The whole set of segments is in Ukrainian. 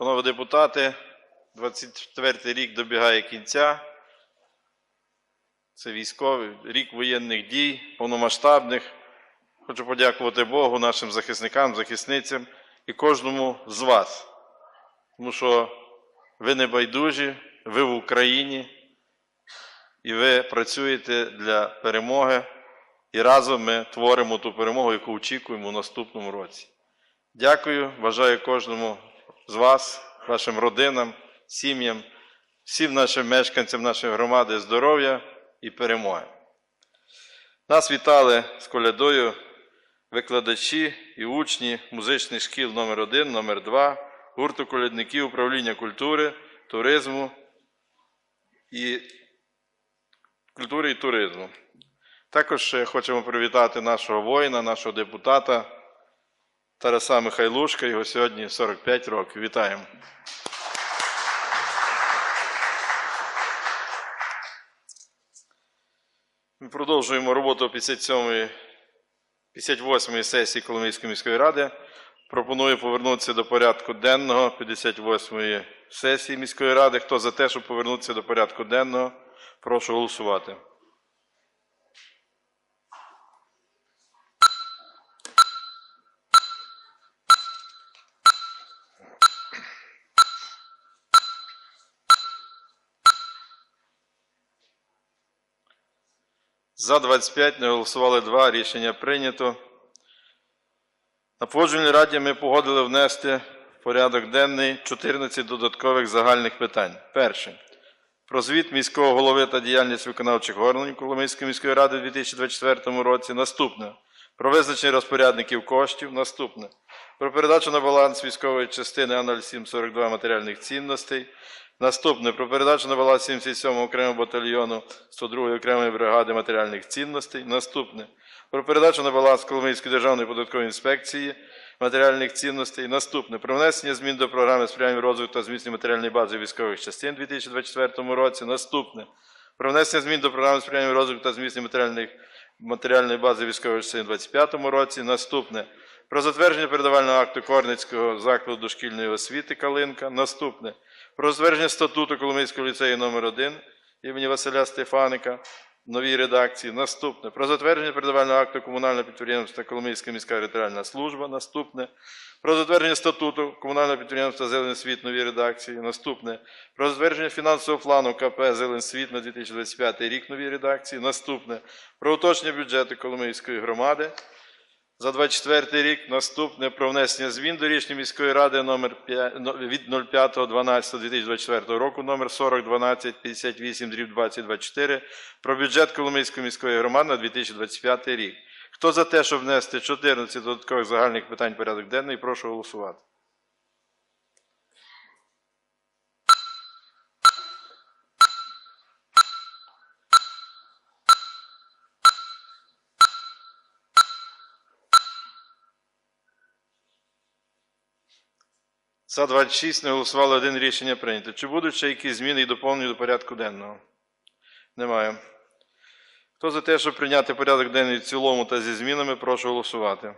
Панове депутати, 24 й рік добігає кінця. Це військовий рік воєнних дій, повномасштабних. Хочу подякувати Богу, нашим захисникам, захисницям і кожному з вас. Тому що ви не байдужі, ви в Україні, і ви працюєте для перемоги. І разом ми творимо ту перемогу, яку очікуємо у наступному році. Дякую, бажаю кожному з вас, вашим родинам, сім'ям, всім нашим мешканцям нашої громади здоров'я і перемоги. Нас вітали з колядою викладачі і учні музичних шкіл номер 1 номер 2 гурту колядників управління культури, туризму і культури і туризму. Також хочемо привітати нашого воїна, нашого депутата Тараса Михайлушка. Його сьогодні 45 років. Вітаємо. Ми продовжуємо роботу 57-ї 58-ї сесії Коломийської міської ради. Пропоную повернутися до порядку денного 58-ї сесії міської ради. Хто за те, щоб повернутися до порядку денного, прошу голосувати. За 25 не голосували 2. Рішення прийнято. На погоджувальній раді ми погодили внести в порядок денний 14 додаткових загальних питань. Перше. Про звіт міського голови та діяльність виконавчих органів Коломийської міської ради у 2024 році. Наступне. Про визначення розпорядників коштів. Наступне. Про передачу на баланс військової частини А0742 матеріальних цінностей. Наступне про передачу на баланс 77 окремого батальйону 102 окремої бригади матеріальних цінностей. Наступне про передачу на баланс Коломийської державної податкової інспекції матеріальних цінностей. Наступне про внесення змін до програми сприяння розвитку та зміцнення матеріальної бази військових частин у 2024 році. Наступне про внесення змін до програми сприяння розвитку та зміцнення матеріальних матеріальної бази військових частин у 2025 році. Наступне про затвердження передавального акту Корницького закладу дошкільної освіти Калинка. Наступне про затвердження статуту Коломийського ліцею номер 1 імені Василя Стефаника в новій редакції. Наступне про затвердження передавального акту комунального підприємства Коломийська міська територіальна служба. Наступне про затвердження статуту комунального підприємства Зелений світ новій редакції. Наступне про затвердження фінансового плану КП Зелений світ на 2025 рік новій редакції. Наступне про уточнення бюджету Коломийської громади. За 24 рік наступне про внесення змін до рішення міської ради номер 5, ну, від 05.12.2024 року номер 4012 58 дріб 2024 про бюджет Коломийської міської громади на 2025 рік. Хто за те, щоб внести 14 додаткових загальних питань порядок денний, прошу голосувати. За 26 не голосували один рішення прийнято. Чи будуть ще якісь зміни і доповнення до порядку денного? Немає. Хто за те, щоб прийняти порядок денний в цілому та зі змінами, прошу голосувати.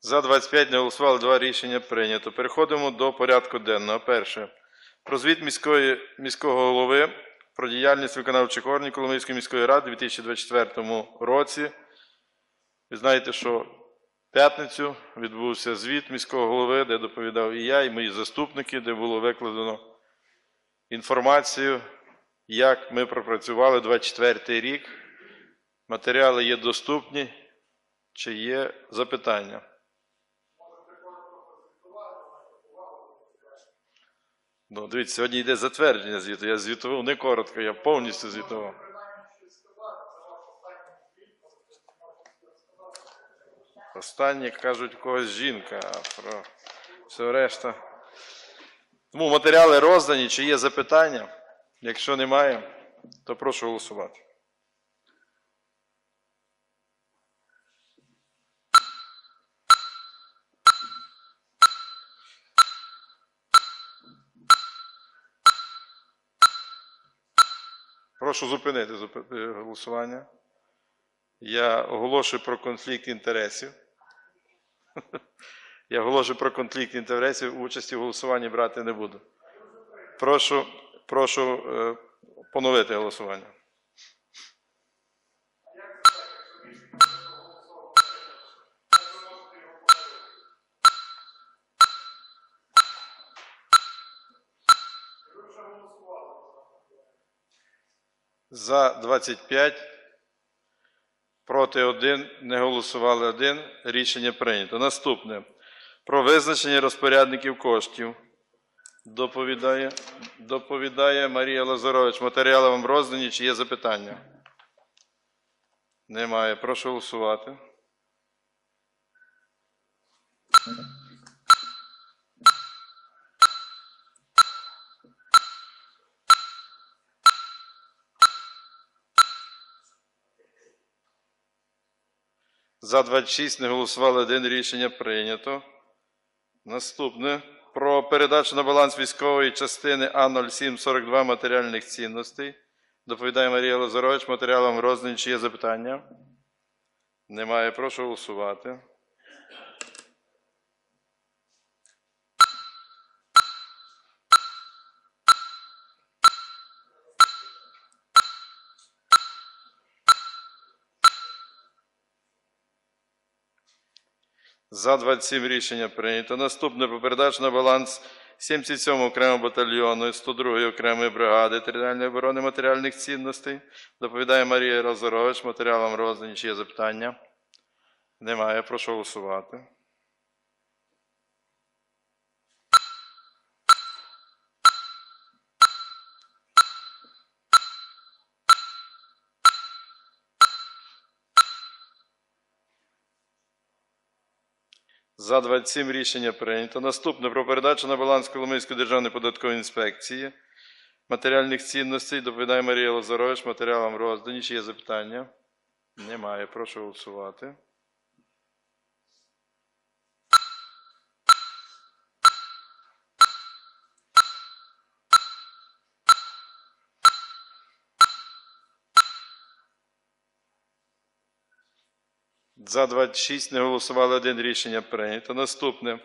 За 25 не голосували, два рішення прийнято. Переходимо до порядку денного. Перше. Про звіт міської, міського голови про діяльність виконавчих органів Коломийської міської ради у 2024 році. Ви знаєте, що п'ятницю відбувся звіт міського голови, де доповідав і я, і мої заступники, де було викладено інформацію, як ми пропрацювали 24 рік. Матеріали є доступні. Чи є запитання? Ну, дивіться, сьогодні йде затвердження звіту. Я звітував не коротко, я повністю звітував. Останнє кажуть, когось жінка, а про все решта. Тому матеріали роздані. Чи є запитання? Якщо немає, то прошу голосувати. Прошу зупинити е, голосування. Я оголошую про конфлікт інтересів. Я оголошую про конфлікт інтересів. Участі в голосуванні брати не буду. Прошу, прошу е, поновити голосування. За 25, проти 1, не голосували 1. Рішення прийнято. Наступне. Про визначення розпорядників коштів. Доповідає, доповідає Марія Лазарович. Матеріали вам роздані. Чи є запитання? Немає. Прошу голосувати. За 26 не голосували один. Рішення прийнято. Наступне. Про передачу на баланс військової частини А0742 матеріальних цінностей. Доповідає Марія Лазарович. матеріалом роздані. Чи є запитання? Немає. Прошу голосувати. За 27 рішення прийнято. Наступне по передачі на баланс 77 окремого батальйону 102 окремої бригади територіальної оборони матеріальних цінностей. Доповідає Марія Розорович. Матеріалам роздані. Чи є запитання? Немає. Прошу голосувати. За 27 рішення прийнято. Наступне про передачу на баланс Коломийської державної податкової інспекції матеріальних цінностей. Доповідає Марія Лазарович. Матеріалам роздані. Чи є запитання? Немає. Прошу голосувати. За 26 не голосували один рішення прийнято. Наступне.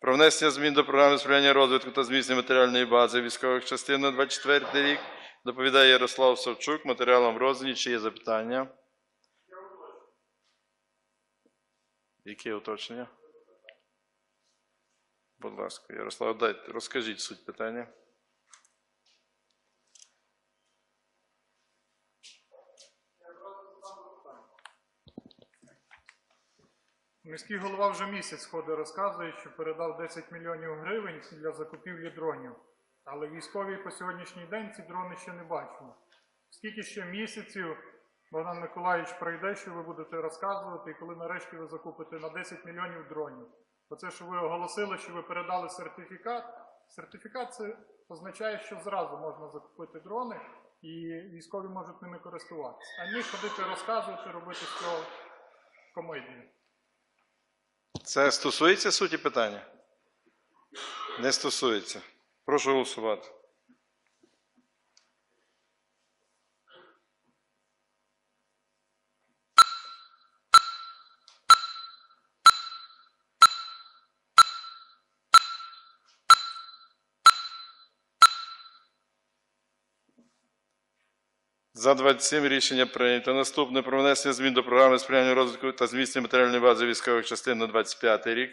Про внесення змін до програми сприяння розвитку та зміцнення матеріальної бази військових частин на 24 рік. Доповідає Ярослав Савчук. Матеріалом роздані. Чи є запитання? Які уточнення? Будь ласка, Ярослав, дайте, розкажіть суть питання. Міський голова вже місяць ходить, розказує, що передав 10 мільйонів гривень для закупівлі дронів. Але військові по сьогоднішній день ці дрони ще не бачимо. Скільки ще місяців Богдан Миколаївич пройде, що ви будете розказувати, і коли нарешті ви закупите на 10 мільйонів дронів? Оце, що ви оголосили, що ви передали сертифікат. Сертифікат це означає, що зразу можна закупити дрони і військові можуть ними користуватися. А ні ходити розказувати, робити з цього комедію. Це стосується суті питання? Не стосується. Прошу голосувати. За 27 рішення прийнято. Наступне про внесення змін до програми сприяння розвитку та зміцнення матеріальної бази військових частин на 25 рік.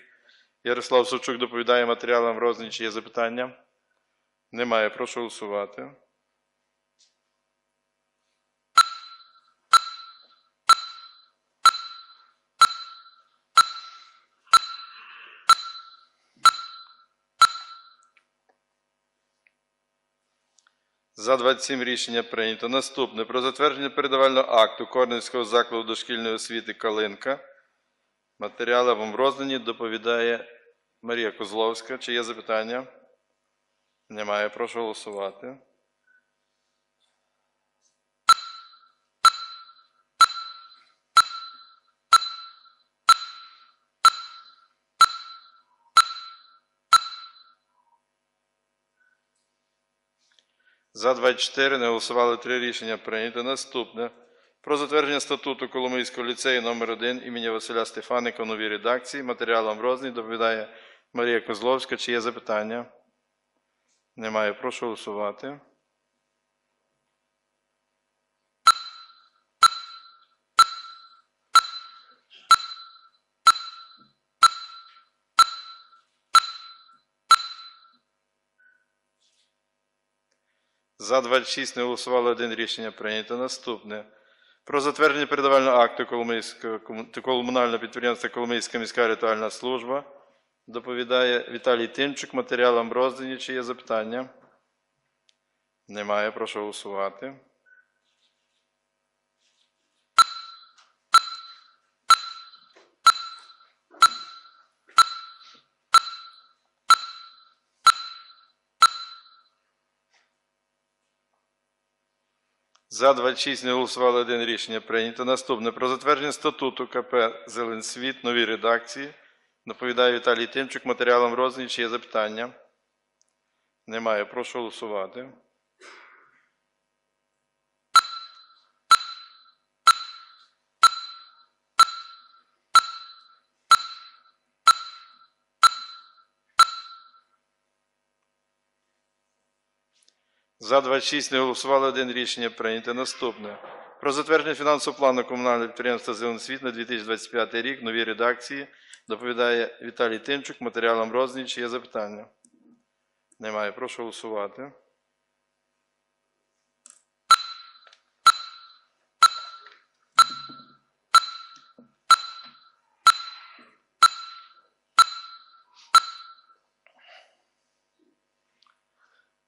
Ярослав Савчук доповідає матеріалам роздані. Чи є запитання? Немає. Прошу голосувати. За 27 рішення прийнято. Наступне про затвердження передавального акту Корнівського закладу дошкільної освіти Калинка. Матеріали вам роздані. Доповідає Марія Козловська. Чи є запитання? Немає. Прошу голосувати. За 24 не голосували 3 рішення прийнято. Наступне. Про затвердження статуту Коломийського ліцею номер 1 імені Василя Стефаника у новій редакції. Матеріалом розданий доповідає Марія Козловська. Чи є запитання? Немає. Прошу голосувати. За 26 не голосували один рішення прийнято. Наступне. Про затвердження передавального акту комунального підприємства Коломийська міська ритуальна служба. Доповідає Віталій Тимчук. Матеріалам роздані. Чи є запитання? Немає. Прошу голосувати. За 26 не голосували один рішення прийнято. Наступне про затвердження статуту КП Зеленсвіт новій редакції. Доповідає Віталій Тимчук. Матеріалом роздані. Чи є запитання? Немає. Прошу голосувати. За 26 не голосували один рішення прийнято. Наступне. Про затвердження фінансового плану комунального підприємства «Зелений світ» на 2025 рік, нові редакції. Доповідає Віталій Тимчук. Матеріалом роздані. Чи є запитання? Немає. Прошу голосувати.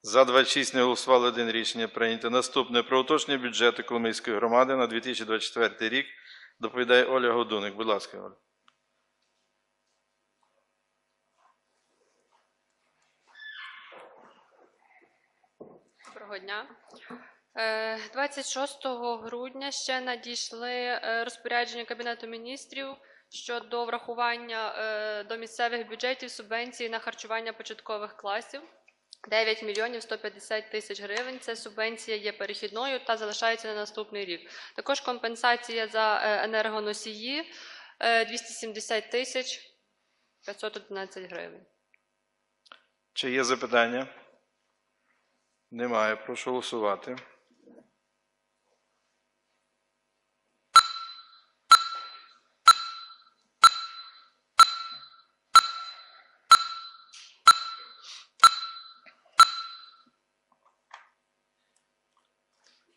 За 26 не голосували один рішення прийнято. Наступне про уточнення бюджету Коломийської громади на 2024 рік доповідає Оля Годуник. Будь ласка, Оля. Доброго дня. Е, 26 грудня ще надійшли е, розпорядження Кабінету міністрів щодо врахування е, до місцевих бюджетів субвенції на харчування початкових класів. 9 мільйонів 150 тисяч гривень. Це субвенція є перехідною та залишається на наступний рік. Також компенсація за е, енергоносії е, 270 тисяч 511 гривень. Чи є запитання? Немає. Прошу голосувати.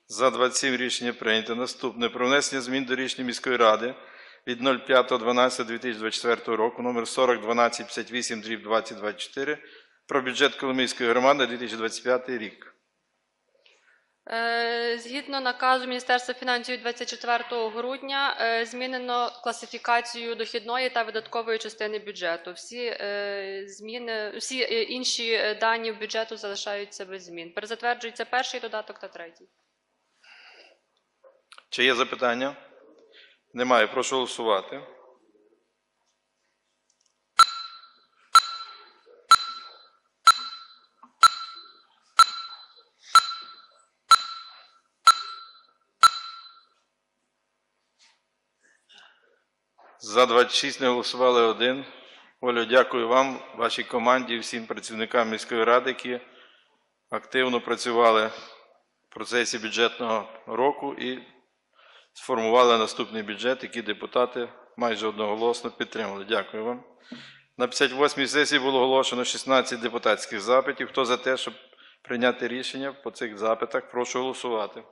За 27 рішення прийнято. Наступне про внесення змін до рішення міської ради від 05.12.2024 року номер 401258 дріб 2024 про бюджет Коломийської громади на 2025 рік. Е, Згідно наказу Міністерства фінансів 24 грудня е, змінено класифікацію дохідної та видаткової частини бюджету. Всі е, зміни, всі інші дані бюджету залишаються без змін. Перезатверджується перший додаток та третій. Чи є запитання? Немає. Прошу голосувати. За 26 не голосували один. Олю, дякую вам, вашій команді, всім працівникам міської ради, які активно працювали в процесі бюджетного року і сформували наступний бюджет, який депутати майже одноголосно підтримали. Дякую вам. На 58-й сесії було оголошено 16 депутатських запитів. Хто за те, щоб прийняти рішення по цих запитах, прошу голосувати.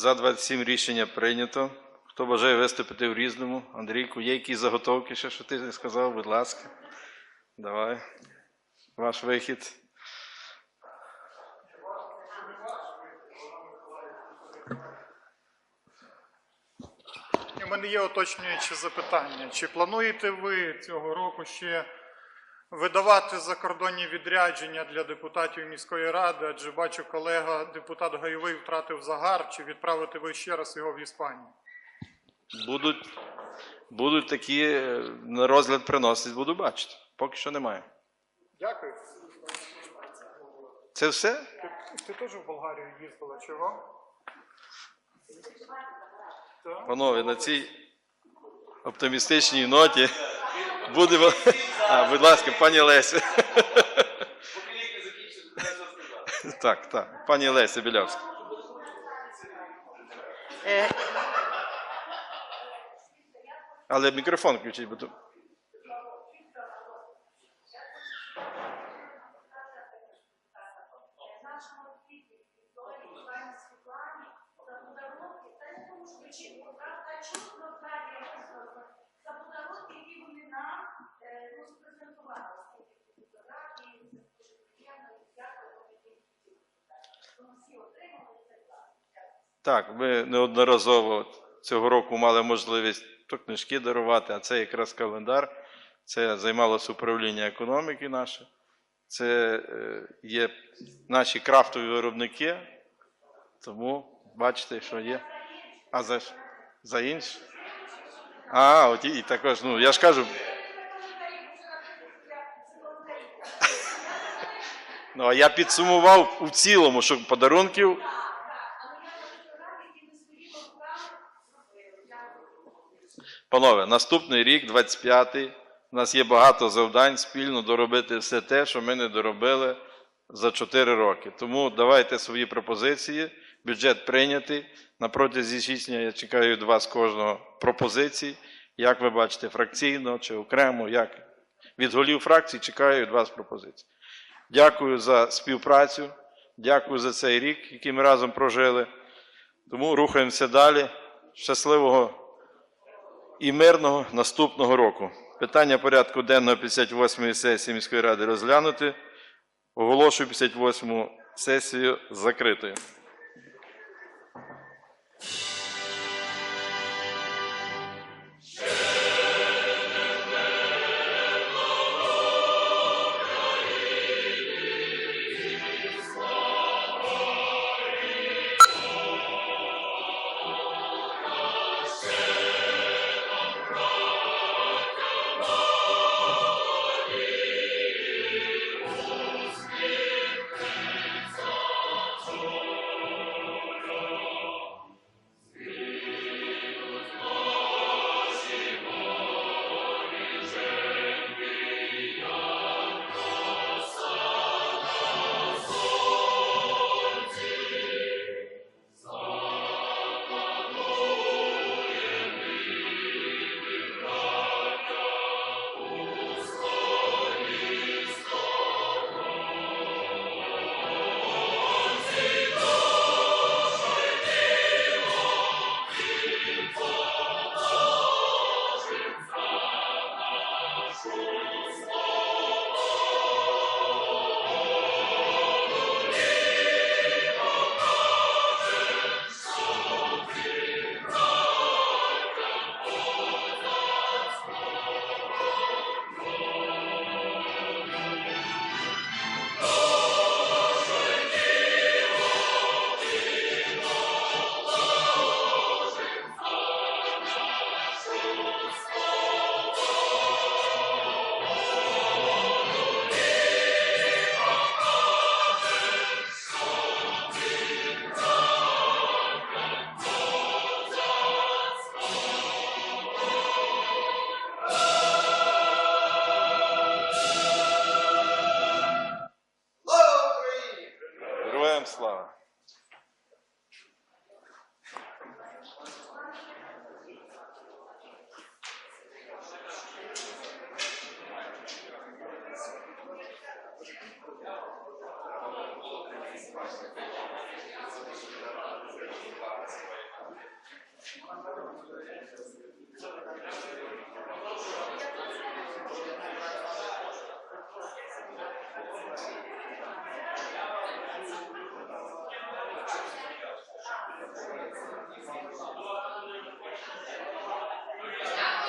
За 27 рішення прийнято. Хто бажає виступити в різному? Андрійку, є якісь заготовки ще, що ти не сказав? Будь ласка. Давай. Ваш вихід. У мене є уточнюючі запитання. Чи плануєте ви цього року ще видавати закордонні відрядження для депутатів міської ради, адже бачу, колега депутат Гайовий втратив загар, чи відправити ви ще раз його в Іспанію? Будуть, будуть такі е, на розгляд приносить, буду бачити. Поки що немає. Дякую. Це все? Ти, ти теж в Болгарію їздила, чого? Панове, на цій оптимістичній ноті будемо. А, будь ласка, пані Леся. Так, так. Пані Леся Білявська. Е, Але мікрофон включіть, бо тут. нашому освіті Вікторії Івані Світлані за подарунки, та не тому, що ви правда чутно далі за подарунки, які вони нам е, ну, спрезентували. Скільки фотографії, це дуже приємно, і дякую вам які Тому всі отримали це клас. Так, ми неодноразово цього року мали можливість то книжки дарувати, а це якраз календар. Це займалося управління економіки наше. Це е, є наші крафтові виробники. Тому бачите, що є. А за, за інше? А, от і також, ну я ж кажу. Ну, а я підсумував у цілому, що подарунків Панове, наступний рік, 25-й, у нас є багато завдань спільно доробити все те, що ми не доробили за 4 роки. Тому давайте свої пропозиції. Бюджет прийнятий. На протязі січня я чекаю від вас кожного пропозицій. Як ви бачите, фракційно чи окремо, як від голів фракцій чекаю від вас пропозицій. Дякую за співпрацю. Дякую за цей рік, який ми разом прожили. Тому рухаємося далі. Щасливого і мирного наступного року. Питання порядку денного 58-ї сесії міської ради розглянути. Оголошую 58-му сесію закритою.